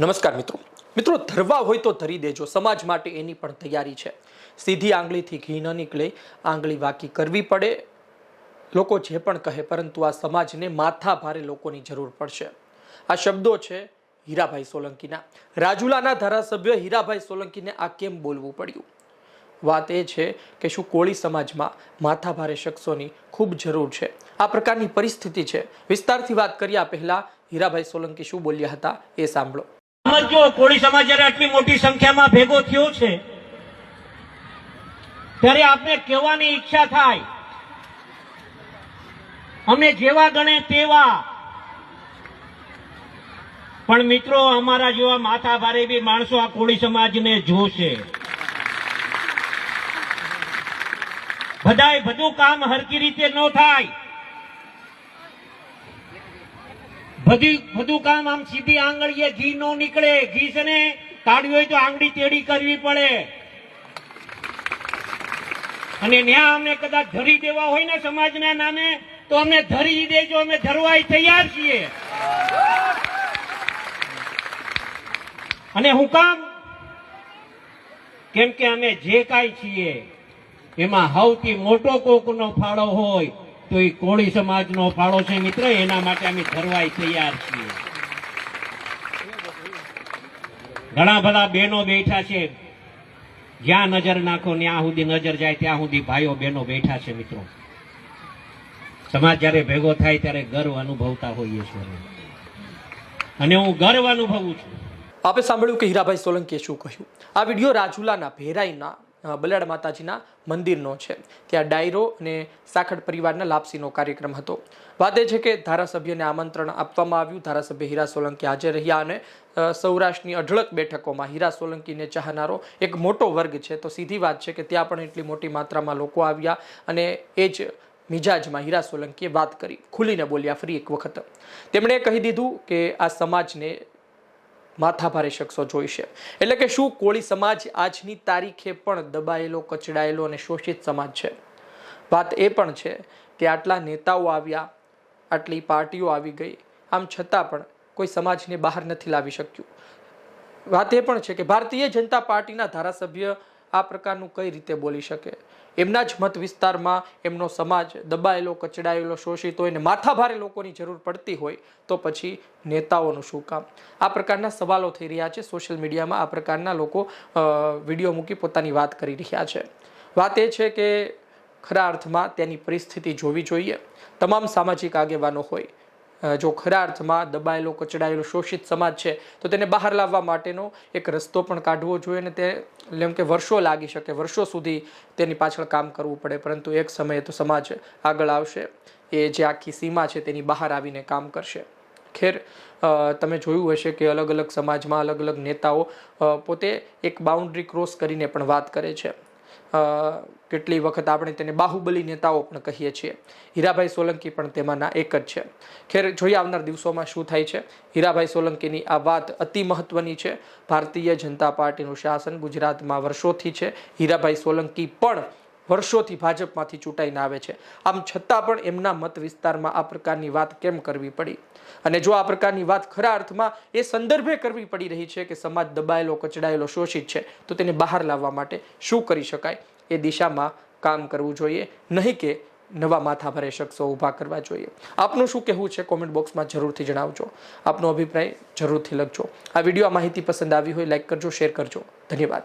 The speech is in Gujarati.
નમસ્કાર મિત્રો. મિત્રો, ધરવા હોય તો ધરી દેજો. સમાજ માટે એની પણ તૈયારી છે. સીધી આંગળીથી ઘી ન નીકળે. આંગળી વાકી કરવી પડે. લોકો જે પણ કહે, પરંતુ આ સમાજને માથા ભારે લોકોની જરૂર પડશે. આ શબ્દો છે હીરાભાઈ સોલંકીના. રાજુલાના ધારાસભ્ય હીરાભાઈ સોલંકીને આ કેમ બોલવું પડ્યું? વાત એ છે કે શું કોળી સમાજમાં માથાભારે શખ્સોની ખૂબ જરૂર છે. આ પ્રકારની પરિસ્થિતિ છે. વિસ્તારથી વાત કર્યા પહેલાં હીરાભાઈ સોલંકી શું બોલ્યા હતા એ સાંભળો. સમજો, કોળી સમાજ જયારે આટલી મોટી સંખ્યામાં ભેગો થયો છે, ત્યારે આપને કહેવાની ઈચ્છા થાય, અમે જેવા ગણે તેવા. પણ મિત્રો, અમારા જેવા માથા ભારે બી માણસો આ કોળી સમાજને જોશે. બધાય બધું કામ હરકી રીતે ન થાય. બધી, બધું કામ આમ સીધી આંગળીએ ઘી નો નીકળે. ઘી છે ને કાઢવી હોય તો આંગળી તેડી કરવી પડે. અને ન્યા અમને કદાચ ધરી દેવા હોય ને સમાજના નામે, તો અમને ધરી દેજો, અમે ધરવાય તૈયાર છીએ. અને હું કામ? કેમ કે અમે જે કાંઈ છીએ, એમાં સૌથી મોટો કોકનો ફાળો હોય. તો એ કોળી સમાજનો ફાળો છે મિત્ર, એના માટે અમે ધરવાય તૈયાર છીએ. ઘણા બધા બહેનો બેઠા છે. જ્યાં નજર નાખો, ત્યાં સુધી નજર જાય, ત્યાં સુધી ભાઈઓ બહેનો બેઠા છે મિત્રો. સમાજ જ્યારે ભેગો થાય ત્યારે ગર્વ અનુભવતા હોઈએ છીએ અને હું ગર્વ અનુભવું છું. આપે સાંભળ્યું કે હીરાભાઈ સોલંકીએ શું કહ્યું? આ વીડિયો રાજુલાના ભેરાઈના બલાડ માતાજીના મંદિરનો છે. ત્યાં ડાયરો અને સાખડ પરિવારના લાપસીનો કાર્યક્રમ હતો. વાત એ છે કે ધારાસભ્યને આમંત્રણ આપવામાં આવ્યું. ધારાસભ્ય હીરા સોલંકી હાજર રહ્યા અને સૌરાષ્ટ્રની અઢળક બેઠકોમાં હીરા સોલંકીને ચાહનારો એક મોટો વર્ગ છે. તો સીધી વાત છે કે ત્યાં પણ એટલી મોટી માત્રામાં લોકો આવ્યા અને એ જ મિજાજમાં હીરા સોલંકીએ વાત કરી. ખુલીને બોલ્યા ફરી એક વખત. તેમણે કહી દીધું કે આ સમાજને માથાભારે શખ્સો જોઈશે એટલે કે શું કોળી સમાજ આજની તારીખે પણ દબાયેલો, કચડાયેલો અને શોષિત સમાજ છે? વાત એ પણ છે કે આટલા નેતાઓ આવ્યા, આટલી પાર્ટીઓ આવી ગઈ, આમ છતાં પણ કોઈ સમાજને બહાર નથી લાવી શક્યું. વાત એ પણ છે કે ભારતીય જનતા પાર્ટીના ધારાસભ્ય આ પ્રકારનું કઈ રીતે બોલી શકે? એમના જ મત વિસ્તારમાં એમનો સમાજ દબાયેલો, કચડાયેલો, શોષિત હોય ને માથાભારે લોકોની જરૂર પડતી હોય તો પછી નેતાઓનું શું કામ? આ પ્રકારના સવાલો થઈ રહ્યા છે સોશિયલ મીડિયામાં. આ પ્રકારના લોકો વીડિયો મૂકી પોતાની વાત કરી રહ્યા છે. વાત એ છે કે ખરા અર્થમાં તેની પરિસ્થિતિ જોવી જોઈએ. તમામ સામાજિક આગેવાનો હોય જો ખરા અર્થમાં દબાયેલો, કચડાયેલો, શોષિત સમાજ છે, તો તેને બહાર લાવવા માટેનો એક રસ્તો પણ કાઢવો જોઈએ અને તે એમ કે વર્ષો લાગી શકે, વર્ષો સુધી તેની પાછળ કામ કરવું પડે. પરંતુ એક સમયે તો સમાજ આગળ આવશે, એ જે આખી સીમા છે તેની બહાર આવીને કામ કરશે. ખેર તમે જોયું હશે કે અલગ અલગ સમાજમાં અલગ અલગ નેતાઓ પોતે એક બાઉન્ડ્રી ક્રોસ કરીને પણ વાત કરે છે. કેટલી વખત આપણે તેને બાહુબલી નેતાઓ પણ કહીએ છીએ. હીરાભાઈ સોલંકી પણ તેમાંના એક જ છે. ખેર, જોઈએ આવનાર દિવસોમાં શું થાય છે? હીરાભાઈ સોલંકીની આ વાત અતિ મહત્વની છે. ભારતીય જનતા પાર્ટીનું શાસન ગુજરાતમાં વર્ષોથી છે. હીરાભાઈ સોલંકી પણ વર્ષોથી ભાજપમાંથી ચૂંટાઈને આવે છે. આમ છતાં પણ એમના મત વિસ્તારમાં આ પ્રકારની વાત કેમ કરવી પડી? અને જો આ પ્રકારની વાત ખરા અર્થમાં એ સંદર્ભે કરવી પડી રહી છે કે સમાજ દબાયેલો, કચડાયેલો, શોષિત છે, તો તેને બહાર લાવવા માટે શું કરી શકાય? એ દિશામાં કામ કરવું જોઈએ, નહીં કે નવા માથાભારે શખ્સો ઊભા કરવા જોઈએ. આપનું શું કહેવું છે? કોમેન્ટ બોક્સમાં જરૂરથી જણાવજો. આપનો અભિપ્રાય જરૂરથી લખજો. આ વીડિયો આ માહિતી પસંદ આવી હોય, લાઈક કરજો, શેર કરજો. ધન્યવાદ.